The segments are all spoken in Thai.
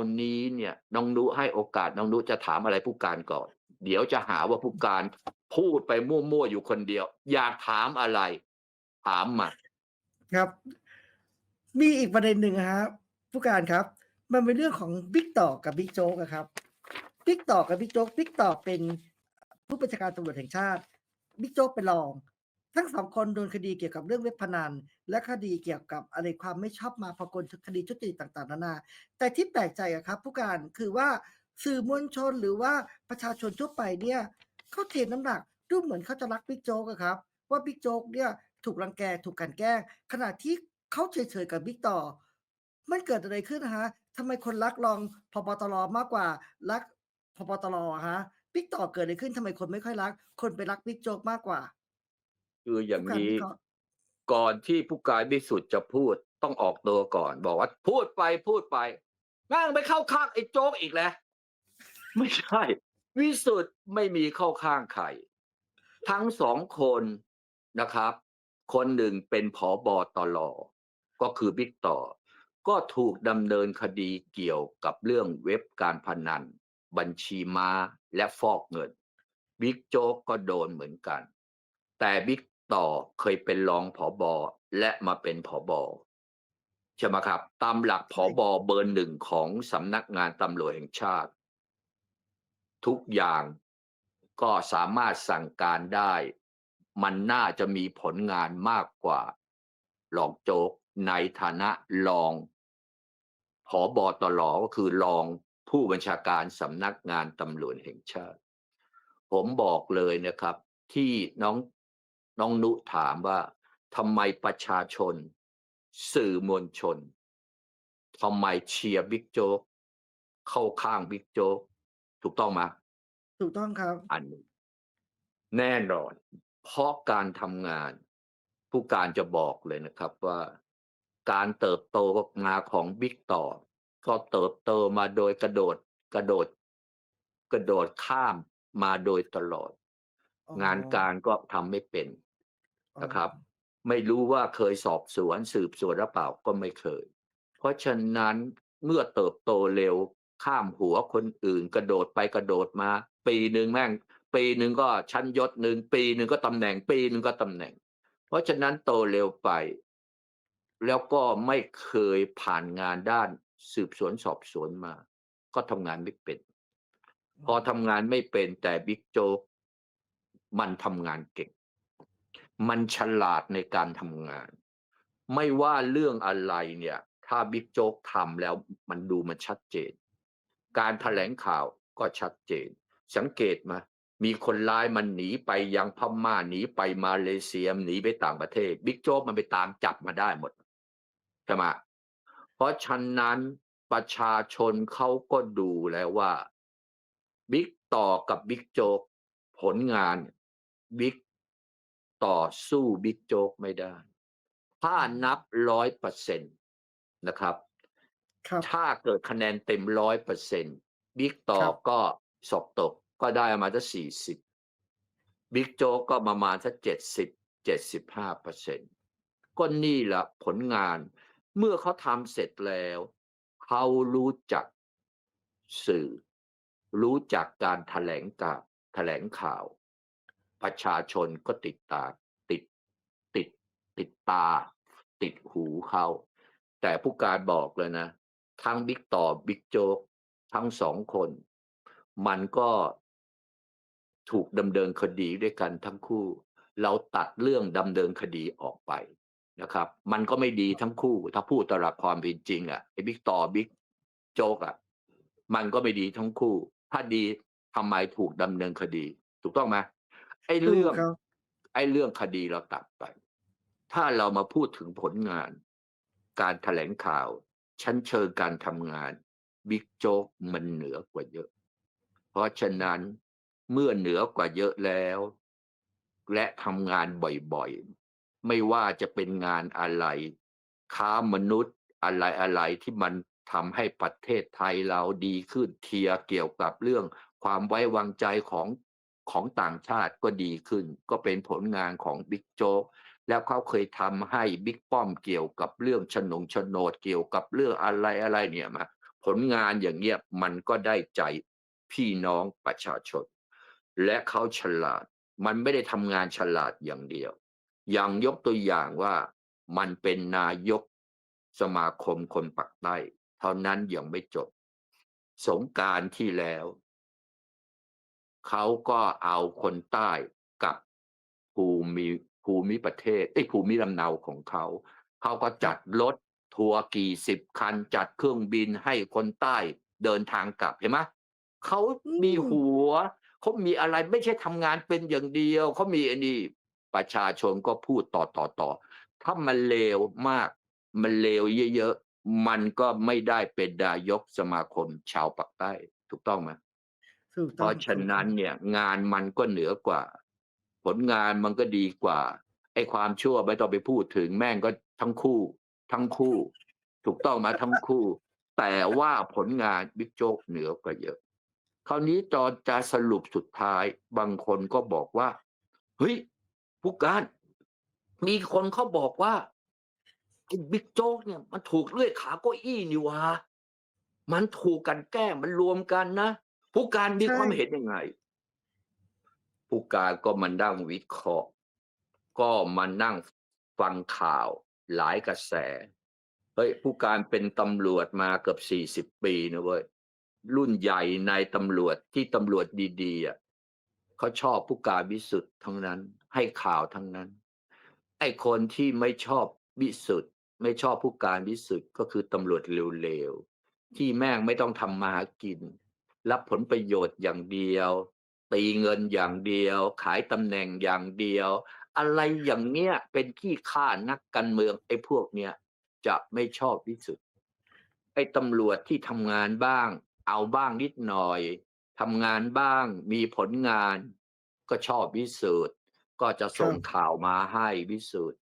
คราวนี้เนี่ยน้องนุให้โอกาสน้องนุจะถามอะไรผู้การก่อน เดี๋ยวจะหาว่าผู้การพูดไปมั่วๆอยู่คนเดียว อยากถามอะไร ถามมาครับ มีอีกประเด็นหนึ่งนะครับผู้การครับ มันเป็นเรื่องของบิ๊กต่อกับบิ๊กโจ๊กอะครับบิ๊กต่อกับบิ๊กโจ๊กบิ๊กต่อเป็นผู้บัญชาการตำรวจแห่งชาติบิ๊กโจ๊กเป็นรอง ทั้งสองคนโดนคดีเกี่ยวกับเรื่องเว็บพนัน และคดีเกี่ยวกับอะไรความไม่ชอบมาพากลคดีทุจริตต่างๆนานา แต่ที่แปลกใจอะครับ ผู้การคือว่าสื่อมวลชนหรือว่าประชาชนทั่วไปเนี่ยเขาเทน้ำหนักดูเหมือนเขาจะรักบิ๊กโจ๊กอะครับ ว่าบิ๊กโจ๊กเนี่ยถูกรังแกถูกกลันแกล้งขณะที่เขาเฉยๆกับบิ๊กต่อ มันเกิดอะไรขึ้นฮะทำไมคนรักรองพบตรมากกว่ารักพบตรอะฮะบิ๊กต่อเกิดอะไรขึ้นทำไมคนไม่ค่อยรัก คนไปรักบิ๊กโจ๊กมากกว่า คืออย่างผู้การนี้วิเคราะห์ก่อนที่ผู้การวิสุทธ์จะพูดต้องออกตัวก่อน บอกว่าพูดไปพูดไปแม่งไปเข้าข้างไอ้โจ๊กอีกแล้วไม่ใช่ วิสุทธ์ไม่มีเข้าข้างใครทั้งสองคนนะครับ คนหนึ่งเป็นผอบอตลก็คือบิ๊กต่อ ก็ถูกดำเนินคดีเกี่ยวกับเรื่องเว็บการพนัน บัญชีม้าและฟอกเงิน บิ๊กโจ๊กก็โดนเหมือนกัน แต่บิ๊ก ต่อเคยเป็นรองผอบอและมาเป็นผอบอใช่ไหมครับ ตามหลักผอบอเบอร์หนึ่งของสำนักงานตำรวจแห่งชาติ ทุกอย่างก็สามารถสั่งการได้ มันน่าจะมีผลงานมากกว่ารองโจ๊กในฐานะรองผอบอตลก็คือรองผู้บัญชาการสำนักงานตำรวจแห่งชาติ ผมบอกเลยนะครับ ที่น้อง น้องนุถามว่าทำไมประชาชน สื่อมวลชนทำไมเชียร์บิ๊กโจ๊กเข้าข้างบิ๊กโจ๊กถูกต้องไหมถูกต้องครับ อันหนึ่งแน่นอน เพราะการทำงาน ผู้การจะบอกเลยนะครับว่า การเติบโตมาของบิ๊กต่อ ก็เติบโตมาโดยกระโดดกระโดด กระโดดข้ามมาโดยตลอดอ๋องานการก็ทำไม่เป็นอ๋อ นะครับ ไม่รู้ว่าเคยสอบสวนสืบสวนหรือเปล่าก็ไม่เคย เพราะฉะนั้นเมื่อเติบโตเร็วข้ามหัวคนอื่น กระโดดไปกระโดดมา ปีหนึ่งแม่ง ปีหนึ่งก็ชั้นยศหนึ่งปีหนึ่งก็ตำแหน่ง ปีหนึ่งก็ตำแหน่ง เพราะฉะนั้นโตเร็วไป แล้วก็ไม่เคยผ่านงานด้านสืบสวนสอบสวนมา ก็ทำงานไม่เป็น พอทำงานไม่เป็นแต่บิ๊กโจ๊กมันทำงานเก่ง มันฉลาดในการทำงาน ไม่ว่าเรื่องอะไรเนี่ย ถ้าบิ๊กโจ๊กทำแล้วมันดูมันชัดเจน การแถลงข่าวก็ชัดเจน สังเกตมามีคนร้ายมันหนีไปยังพม่าหนีไปมาเลเซียหนีไปต่างประเทศ บิ๊กโจ๊กมันไปตามจับมาได้หมดใช่ไหมเพราะฉะนั้นประชาชนเขาก็ดูแล้วว่าบิ๊กต่อกับบิ๊กโจ๊กผลงานบิ๊ก ต่อสู้บิ๊กโจ๊กไม่ได้ ถ้านับร้อยเปอร์เซ็นต์นะครับครับ ถ้าเกิดคะแนนเต็มร้อยเปอร์เซ็นต์บิ๊กต่อครับก็สอบตกก็ได้ประมาณสักสี่สิบบิ๊กโจ๊กก็ประมาณสักเจ็ดสิบเจ็ดสิบห้าเปอร์เซ็นต์ก็นี่แหละผลงาน เมื่อเขาทำเสร็จแล้ว เขารู้จักสื่อ รู้จักการแถลงการแถลงข่าว ประชาชนก็ติดตาติดติดติดตา ติดหูเขาแต่ผู้การบอกเลยนะ ทั้งบิ๊กต่อบิ๊กโจ๊กทั้งสองคน มันก็ถูกดำเนินคดีด้วยกันทั้งคู่ เราตัดเรื่องดำเนินคดีออกไปนะครับ มันก็ไม่ดีทั้งคู่ ถ้าพูดตามหลักความเป็นจริงอะไอ้บิ๊กต่อบิ๊กโจ๊กอะมันก็ไม่ดีทั้งคู่ ถ้าดีทำไมถูกดำเนินคดี ถูกต้องไหม ไอ้เรื่อง ไอ้เรื่องคดีเราตัดไป ถ้าเรามาพูดถึงผลงาน การแถลงข่าว ชั้นเชิงการทำงาน บิ๊กโจ๊กมันเหนือกว่าเยอะ เพราะฉะนั้นเมื่อเหนือกว่าเยอะแล้ว และทำงานบ่อยๆ ไม่ว่าจะเป็นงานอะไร ค้ามนุษย์อะไรอะไรที่มันทำให้ประเทศไทยเราดีขึ้นเทียเกี่ยวกับเรื่องความไว้วางใจของ ของต่างชาติก็ดีขึ้น ก็เป็นผลงานของบิ๊กโจ๊กแล้วเขาเคยทำให้บิ๊กป้อมเกี่ยวกับเรื่องโฉนงโฉนดเกี่ยวกับเรื่องอะไรอะไรเนี่ยมาผลงานอย่างเงี้ยมันก็ได้ใจพี่น้องประชาชน และเขาฉลาด มันไม่ได้ทำงานฉลาดอย่างเดียว อย่างยกตัวอย่างว่ามันเป็นนายกสมาคมคนปักใต้ เท่านั้นยังไม่จบ สงการที่แล้ว เขาก็เอาคนใต้กับภูมิภูมิประเทศไอ้ยภูมิลำเนาของเขา เขาก็จัดรถทัวร์กี่สิบคัน จัดเครื่องบินให้คนใต้เดินทางกลับเห็นไหมเขามีหัวเขามีอะไรไม่ใช่ทำงานเป็นอย่างเดียวเขามีอันนี้ประชาชนก็พูดต่อต่อต่อถ้ามันเลวมาก มันเลวเยอะๆมันก็ไม่ได้เป็นนายกสมาคมชาวปักใต้ ถูกต้องไหมถูก เพต้องราะฉะนั้นเนี่ยงานมันก็เหนือกว่า ผลงานมันก็ดีกว่าไอ้ความชั่วไม่ต้องไปพูดถึงแม่งก็ทั้งคู่ ทั้งคู่ ถูกต้องไหมาทั้งคู่ แต่ว่าผลงานบิ๊กโจ๊กเหนือกว่าเยอะ คราวนี้ตอนจะสรุปสุดท้ายบางคนก็บอกว่าเฮ้ยผู้การมีคนเขาบอกว่าไอ้บิ๊กโจ๊กเนี่ยมันถูกเลื่อยขาเก้าอี้นี่หวะมันถูกกันแกล้งมันรวมกันนะ ผู้การมีความเห็นยังไง ผู้การก็มานั่งวิเคราะห์ ก็มานั่งฟังข่าวหลายกระแสเฮ้ยผู้การเป็นตำรวจมาเกือบสี่สิบปีนะเว้ยรุ่นใหญ่ในตำรวจที่ตำรวจดีๆอะเขาชอบผู้การวิสุทธ์ทั้งนั้น ให้ข่าวทั้งนั้น ไอ้คนที่ไม่ชอบวิสุทธ์ไม่ชอบผู้การวิสุทธ์ก็คือตำรวจเร็วๆที่แม่งไม่ต้องทำมาหากิน รับผลประโยชน์อย่างเดียว ตีเงินอย่างเดียว ขายตำแหน่งอย่างเดียว อะไรอย่างเนี้ยเป็นขี้ข้านักการเมืองไอ้พวกเนี้ยจะไม่ชอบวิสุทธ์ไอ้ตำรวจที่ทำงานบ้าง เอาบ้างนิดหน่อยทำงานบ้างมีผลงาน ก็ชอบวิสุทธ์ก็จะส่งข่าวมาให้วิสุทธ์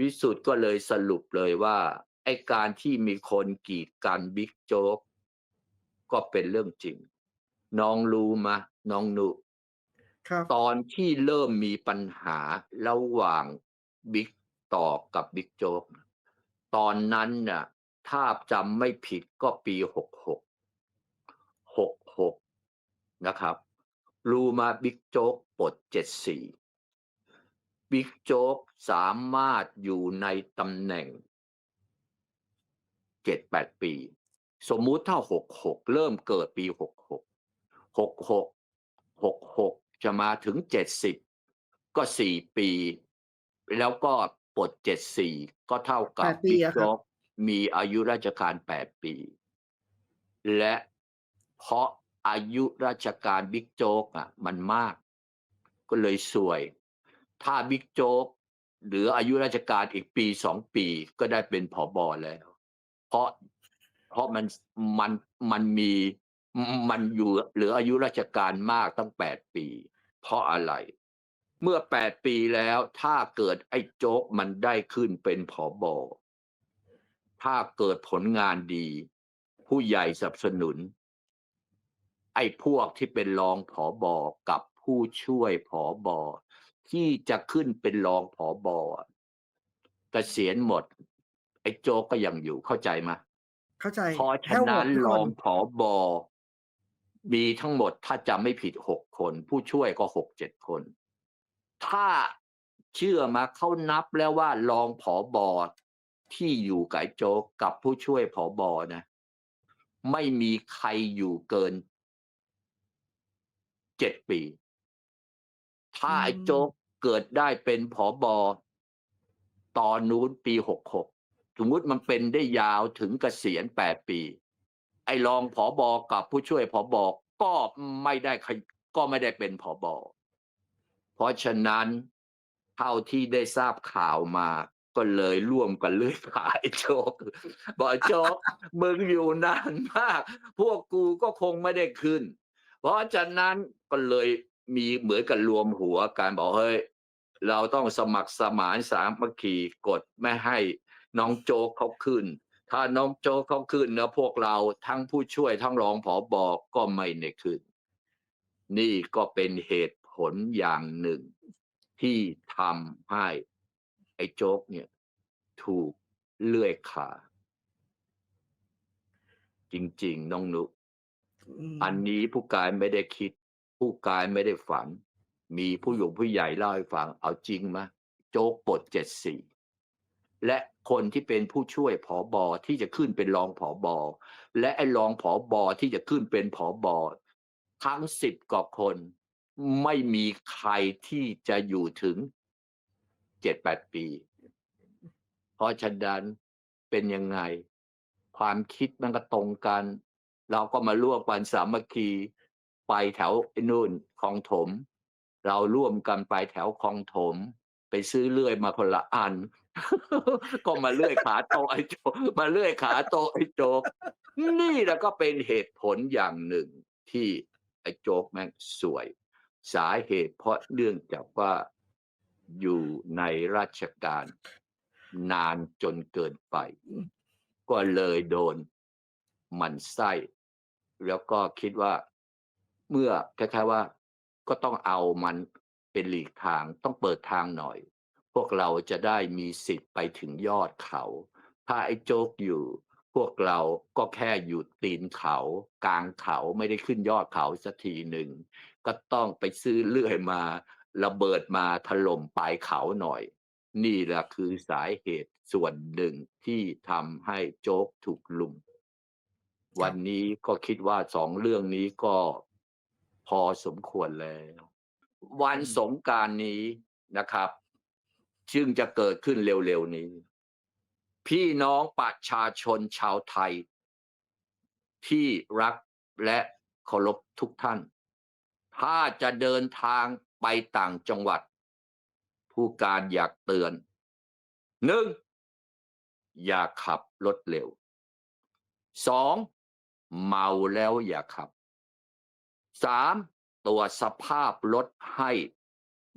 วิสุทธ์ก็เลยสรุปเลยว่าไอ้การที่มีคนกีดกันบิ๊กโจ๊ก ก็เป็นเรื่องจริง น้องรู้มะ น้องนุครับตอนที่เริ่มมีปัญหาระหว่างบิ๊กต่อกับบิ๊กโจ๊กตอนนั้นน่ะถ้าจำไม่ผิดก็ปีหกหกหกหกนะครับ รู้มาบิ๊กโจ๊กปลดเจ็ดสี่บิ๊กโจ๊กสามารถอยู่ในตำแหน่งเจ็ดแปดปี สมมุติถ้าหกหกเริ่มเกิดปีหกหกหกหกหกหกจะมาถึงเจ็ดสิบก็สี่ปี แล้วก็ปลดเจ็ดสี่ก็เท่ากับแปดปีบิ๊กอะครับโจ๊กมีอายุราชการแปดปี และเพราะอายุราชการบิ๊กโจ๊กอะ มันมาก ก็เลยสวย ถ้าบิ๊กโจ๊กเหลืออายุราชการอีกปีสองปีก็ได้เป็นผอบอแล้ว เพราะ เพราะมันมันมันมีมันอยู่เหลืออายุราชการมากตั้งแปดปี เพราะอะไร เมื่อแปดปีแล้วถ้าเกิดไอ้โจ๊กมันได้ขึ้นเป็นผอบอถ้าเกิดผลงานดี ผู้ใหญ่สนับสนุน ไอ้พวกที่เป็นรองผอบอกับผู้ช่วยผอบอที่จะขึ้นเป็นรองผอบอเกษียณหมด ไอ้โจ๊กก็ยังอยู่เข้าใจไหม เข้าใจเพราะฉะแค่โหวนั้ตนทุกรคองผอบอมีทั้งหมดถ้าจำไม่ผิดหกคน ผู้ช่วยก็หกเจ็ดคน ถ้าเชื่อมาเขานับแล้วว่ารองผอบอที่อยู่กับไอ้โจ๊กกับผู้ช่วยผอบอนะ ไม่มีใครอยู่เกินเจ็ดปี ถ้าไอ้โจ๊กเกิดได้เป็นผอบอตอนนู้นปีหกหก สมมติมันเป็นได้ยาวถึงเกษียณแปดปี ไอ้รองผอบอกับผู้ช่วยผอบอก็ไม่ได้ก็ไม่ได้เป็นผอบอเพราะฉะนั้นเท่าที่ได้ทราบข่าวมาก็เลยร่วมกันเลื่อยขายโจกบอกโจกมึงอยู่นานมาก พวกกูก็คงไม่ได้ขึ้น เพราะฉะนั้นก็เลยมีเหมือนกับรวมหัวกันบอกเฮ้ยเราต้องสมัครสมานสามัคคีกดไม่ให้ น้องโจ๊กเขาขึ้น ถ้าน้องโจ๊กเขาขึ้นนะพวกเราทั้งผู้ช่วยทั้งรองผอบอกก็ไม่ได้ขึ้น นี่ก็เป็นเหตุผลอย่างหนึ่ง ที่ทำให้ไอ้โจ๊กเนี่ย ถูกเลื่อยขาจริง ๆ น้องนุมอันนี้ผู้การไม่ได้คิด ผู้การไม่ได้ฝัน มีผู้หยงผู้ใหญ่เล่าให้ฟัง เอาจริงไหมโจ๊กปลดเจ็ดสี่ และคนที่เป็นผู้ช่วยผอบอที่จะขึ้นเป็นรองผอบอและไอ้รองผอบอที่จะขึ้นเป็นผอบอทั้งสิบกว่าคน ไม่มีใครที่จะอยู่ถึงเจ็ดแปดปี เพราะฉะนั้นเป็นยังไง ความคิดมันก็ตรงกัน เราก็มาร่วมกันสามัคคีไปแถวไอ้นู่นคลองถม เราร่วมกันไปแถวคลองถม ไปซื้อเลื่อยมาคนละอัน ก็มาเลื่อยขาโตไอโจกมาเลื่อยขาโตไอโจก นี่แหละก็เป็นเหตุผลอย่างหนึ่งที่ไอโจกแม่งสวย สาเหตุเพราะเนื่องจากว่าอยู่ในราชการนานจนเกินไป ก็เลยโดนมันไส้ แล้วก็คิดว่าเมื่อคล้ายๆว่าก็ต้องเอามันเป็นหลีกทางต้องเปิดทางหน่อย วกเราจะได้มีสิทธิ์ไปถึงยอดเขา ถ้าไอ้โจ๊กอยู่ พวกเราก็แค่อยู่ตีนเขา กลางเขาไม่ได้ขึ้นยอดเขาสักทีหนึ่ง ก็ต้องไปซื้อเลื่อยมาระเบิดมาถล่มปลายเขาหน่อย นี่แหละคือสาเหตุส่วนหนึ่งที่ทำให้โจ๊กถูกลุม วันนี้ก็คิดว่าสองเรื่องนี้ก็พอสมควรแล้ว วันสงกรารนี้นะครับ ซึ่งจะเกิดขึ้นเร็วๆนี้ พี่น้องประชาชนชาวไทย ที่รักและเคารพทุกท่าน ถ้าจะเดินทางไปต่างจังหวัด ผู้การอยากเตือนหนึ่งอย่าขับรถเร็วสองเมาแล้วอย่าขับสามตรวสภาพรถให้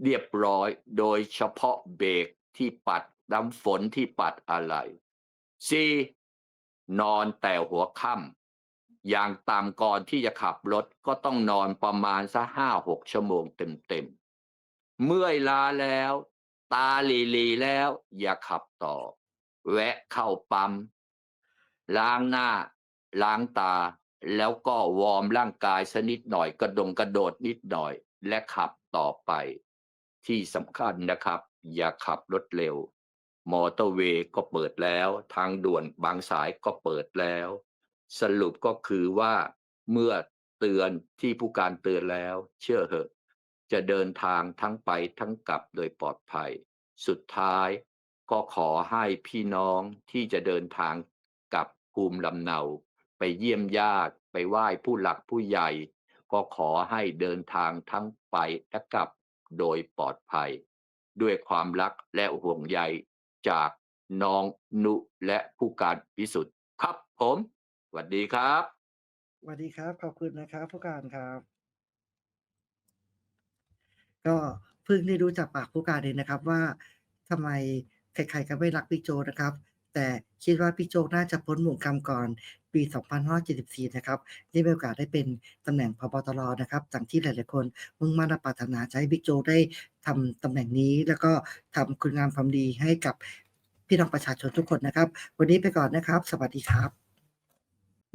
เรียบร้อย โดยเฉพาะเบรกที่ปัดน้ำฝนที่ปัดอะไรสี่นอนแต่หัวค่ำอย่างต่ำก่อนที่จะขับรถก็ต้องนอนประมาณสักห้าหกชั่วโมงเต็มๆ เมื่อยล้าแล้ว ตาลีลีแล้ว อย่าขับต่อ แวะเข้าปั๊มล้างหน้า ล้างตา แล้วก็วอร์มร่างกายสนิดหน่อยกระดงกระโดดนิดหน่อย และขับต่อไป ที่สำคัญนะครับ อย่าขับรถเร็ว มอเตอร์เวย์ก็เปิดแล้ว ทางด่วนบางสายก็เปิดแล้ว สรุปก็คือว่าเมื่อเตือนที่ผู้การเตือนแล้ว เชื่อเหอะ จะเดินทางทั้งไปทั้งกลับโดยปลอดภัย สุดท้ายก็ขอให้พี่น้องที่จะเดินทางกลับภูมิลำเนา ไปเยี่ยมญาติไปไหว้ผู้หลักผู้ใหญ่ ก็ขอให้เดินทางทั้งไปและกลับ โดยปลอดภัย ด้วยความรักและห่วงใยจากน้องนุและผู้การพิสุทธิ์ครับผมสวัสดีครับสวัสดีครับ ขอบคุณนะครับ ผู้การครับ ก็เพิ่งได้รู้จากปากผู้การเองนะครับว่าทำไมใครๆก็ไม่รักพี่โจนะครับ แต่คิดว่าพี่โจกน่าจะพ้นหมู่กรรมก่อนปี 2574 นะครับ ได้มีโอกาสได้เป็นตำแหน่งพบตรนะครับจากที่หลาย ๆ คนมุ่งมั่นปรารถนาจะให้บิ๊กโจกได้ทำตำแหน่งนี้ แล้วก็ทำคุณงามความดีให้กับพี่น้องประชาชนทุกคนนะครับ วันนี้ไปก่อนนะครับ สวัสดีครับ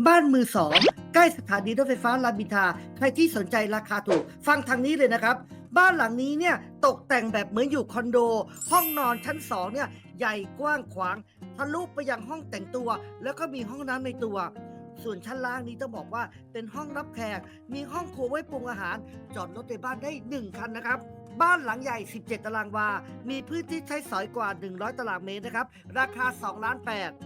บ้านมือสองใกล้สถานีรถไฟฟ้ารามอินทราใครที่สนใจราคาถูก ฟังทางนี้เลยนะครับ บ้านหลังนี้เนี่ยตกแต่งแบบเหมือนอยู่คอนโด ห้องนอนชั้นสองเนี่ย ใหญ่กว้างขวางทะลุไปยังห้องแต่งตัว แล้วก็มีห้องน้ำในตัว ส่วนชั้นล่างนี้ต้องบอกว่าเป็นห้องรับแขกมีห้องครัวไว้ปรุงอาหาร จอดรถในบ้านได้ 1 คันนะครับบ้านหลังใหญ่ 17 ตารางวา มีพื้นที่ใช้สอยกว่า 100 ตารางเมตรนะครับ ราคา 2 ล้าน8